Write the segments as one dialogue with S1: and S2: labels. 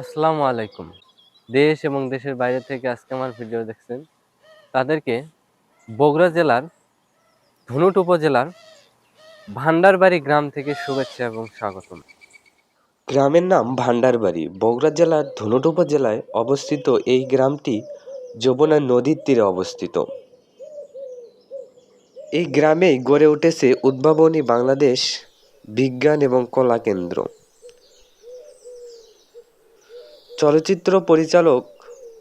S1: আসসালামু আলাইকুম। দেশ এবং দেশের বাইরে থেকে আজকে আমার ভিডিও দেখছেন তাদেরকে বগুড়া জেলার ধুনুট উপজেলার ভান্ডারবাড়ি গ্রাম থেকে শুভেচ্ছা এবং স্বাগতম।
S2: গ্রামের নাম ভান্ডারবাড়ি। বগুড়া জেলার ধুনট উপজেলায় অবস্থিত এই গ্রামটি যমুনা নদীর তীরে অবস্থিত। এই গ্রামেই গড়ে উঠেছে উদ্ভাবনী বাংলাদেশ বিজ্ঞান এবং কলা কেন্দ্র। চলচ্চিত্র পরিচালক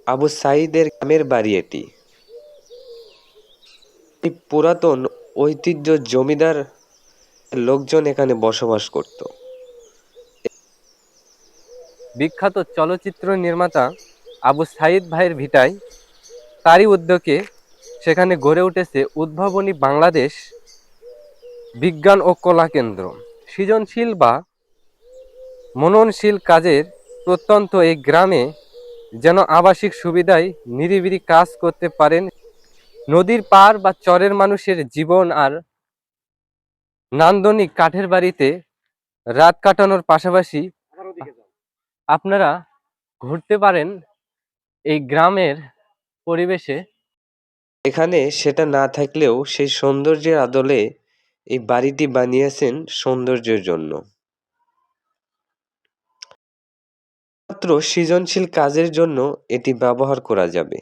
S2: আবু সাইদের গ্রামের বাড়ি এটি। পুরাতন ঐতিহ্য জমিদার লোকজন এখানে বসবাস করত।
S1: বিখ্যাত চলচ্চিত্র নির্মাতা আবু সাইদ ভাইয়ের ভিটায় তারই উদ্যোগে সেখানে গড়ে উঠেছে উদ্ভাবনী বাংলাদেশ বিজ্ঞান ও কলা কেন্দ্র সৃজনশীল বা মননশীল কাজের প্রত্যন্ত এই গ্রামে যেন আবাসিক সুবিধায় নিরিবিলি কাজ করতে পারেন নদীর পার বা চরের মানুষের জীবন আর নান্দনিক কাঠের বাড়িতে রাত কাটানোর পাশাপাশি আপনারা ঘুরতে পারেন এই গ্রামের পরিবেশে।
S2: এখানে সেটা না থাকলেও সেই সৌন্দর্যের আদলে এই বাড়িটি বানিয়েছেন সৌন্দর্যের জন্য। মাত্র সৃজনশীল কাজের জন্য এটি ব্যবহার করা যাবে।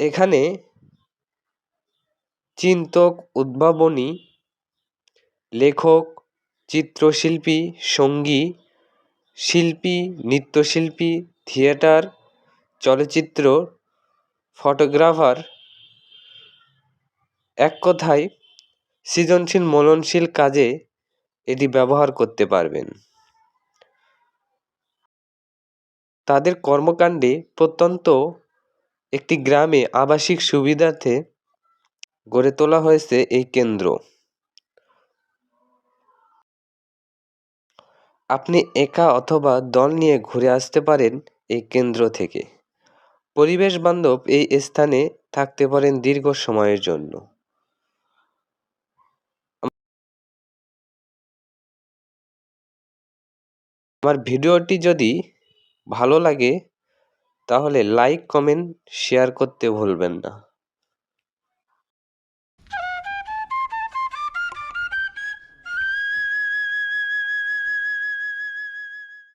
S2: এখানে চিন্তক উদ্ভাবনী, লেখক, চিত্রশিল্পী, সঙ্গী, শিল্পী, নৃত্যশিল্পী, থিয়েটার, চলচ্চিত্র, ফটোগ্রাফার। এক কথায়, সৃজনশীল মননশীল কাজে এটি ব্যবহার করতে পারবেন। তাদের কর্মকাণ্ডে প্রত্যন্ত একটি গ্রামে আবাসিক সুবিধার্থে গড়ে তোলা হয়েছে এই কেন্দ্র। আপনি একা অথবা দল নিয়ে ঘুরে আসতে পারেন এই কেন্দ্র থেকে। পরিবেশ বান্ধব এই স্থানে থাকতে পারেন দীর্ঘ সময়ের জন্য। আমার ভিডিওটি যদি ভালো লাগে তাহলে লাইক কমেন্ট শেয়ার করতে ভুলবেন না।